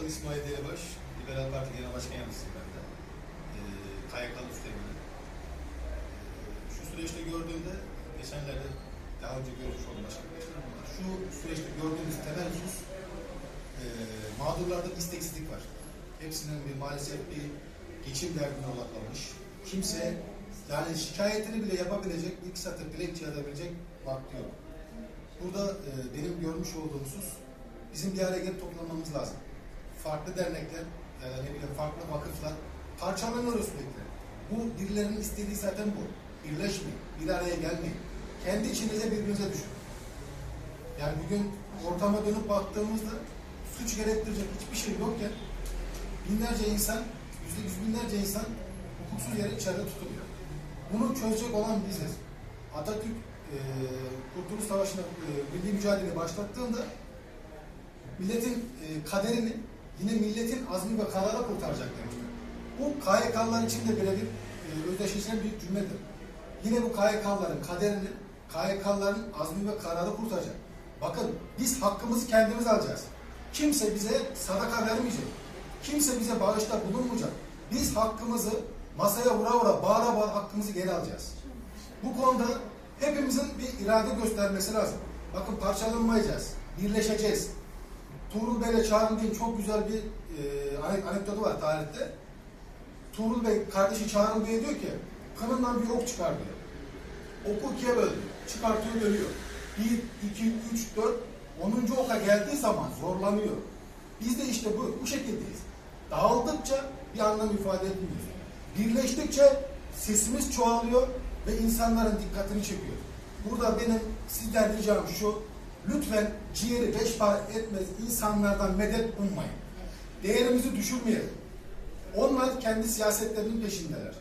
adım İsmail Delibaş. Liberal Parti Genel Başkan Yardımcısıyım ben de. Ee, KYK'lı üstlemini. Ee, şu süreçte gördüğümde, geçenlerde daha önce görmüş oldum başka bir şu süreçte gördüğümüz temel husus e, mağdurlarda isteksizlik var. Hepsinin bir maalesef bir geçim derdine odaklanmış. Kimse yani şikayetini bile yapabilecek, iki satır dilekçe yazabilecek vakti yok. Burada e, benim görmüş olduğum husus bizim bir araya gelip toplanmamız lazım. Farklı dernekler, e, ne bileyim farklı vakıflar parçalanıyoruz sürekli. Bu birilerinin istediği zaten bu. Birleşmeyin, bir araya gelmeyin. Kendi içinize birbirinize düşün. Yani bugün ortama dönüp baktığımızda suç gerektirecek hiçbir şey yokken binlerce insan, yüzde yüz binlerce insan hukuksuz yere içeride tutuluyor. Bunu çözecek olan biziz. Atatürk e, Kurtuluş Savaşı'nda e, milli mücadele başlattığında milletin e, kaderini yine milletin azmi ve kararı kurtaracak demişler. Bu KYK'lılar için de birebir e, özdeşleşen bir cümledir. Yine bu KYK'lıların kaderini KYK'lıların azmi ve kararı kurtaracak. Bakın biz hakkımızı kendimiz alacağız. Kimse bize sadaka vermeyecek. Kimse bize bağışta bulunmayacak. Biz hakkımızı masaya vura vura bağıra bağıra hakkımızı geri alacağız. Bu konuda hepimizin bir irade göstermesi lazım. Bakın parçalanmayacağız. Birleşeceğiz. Tuğrul Bey'le Çağrı Bey'in çok güzel bir e, anek- anekdotu var tarihte. Tuğrul Bey kardeşi Çağrı Bey'e diyor ki kanından bir ok çıkar diyor. Oku ikiye böldü. Çıkartıyor dönüyor. Bir, iki, üç, dört. Onuncu oka geldiği zaman zorlanıyor. Biz de işte bu, bu şekildeyiz. Dağıldıkça bir anlam ifade etmiyoruz. Birleştikçe sesimiz çoğalıyor ve insanların dikkatini çekiyor. Burada benim sizden ricam şu, lütfen ciğeri beş para etmez insanlardan medet ummayın. Değerimizi düşürmeyelim. Onlar kendi siyasetlerinin peşindeler.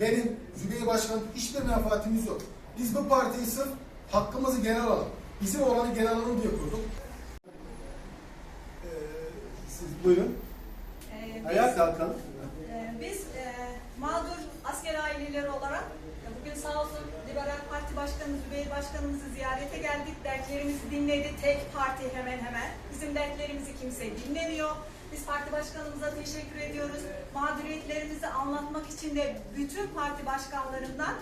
Benim Zübeyir Başkan hiçbir menfaatimiz yok. Biz bu partiyi sırf hakkımızı geri alalım. Bizim olanı geri alalım diye kurduk. Ee, siz buyurun. Ee, Ayağa kalkalım. e, biz e, mağdur asker aileleri olarak e, bugün sağ olsun Liberal Parti Başkanı Zübeyir Başkanımızı ziyarete geldik. Dertlerimizi dinledi. Tek parti hemen hemen. Bizim dertlerimizi kimse dinlemiyor. Biz parti başkanımıza teşekkür ediyoruz. Mağduriyetlerimizi anlatmak için de bütün parti başkanlarından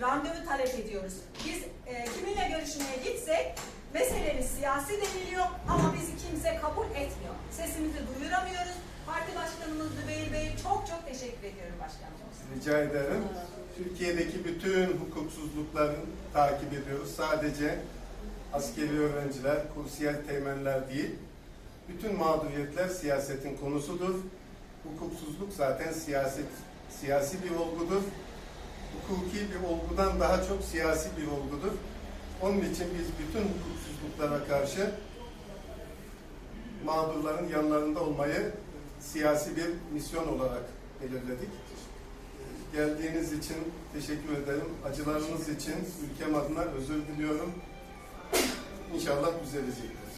randevu talep ediyoruz. Biz e, kiminle görüşmeye gitsek meselemiz siyasi deniliyor ama bizi kimse kabul etmiyor. Sesimizi duyuramıyoruz. Parti başkanımız Zübeyir Bey'e çok çok teşekkür ediyorum başkanım. Rica ederim. Türkiye'deki bütün hukuksuzlukları takip ediyoruz. Sadece askeri öğrenciler, kursiyer teğmenler değil. Bütün mağduriyetler siyasetin konusudur. Hukuksuzluk zaten siyaset, siyasi bir olgudur. Hukuki bir olgudan daha çok siyasi bir olgudur. Onun için biz bütün hukuksuzluklara karşı mağdurların yanlarında olmayı siyasi bir misyon olarak belirledik. Geldiğiniz için teşekkür ederim. Acılarınız için ülkem adına özür diliyorum. İnşallah düzelecektir.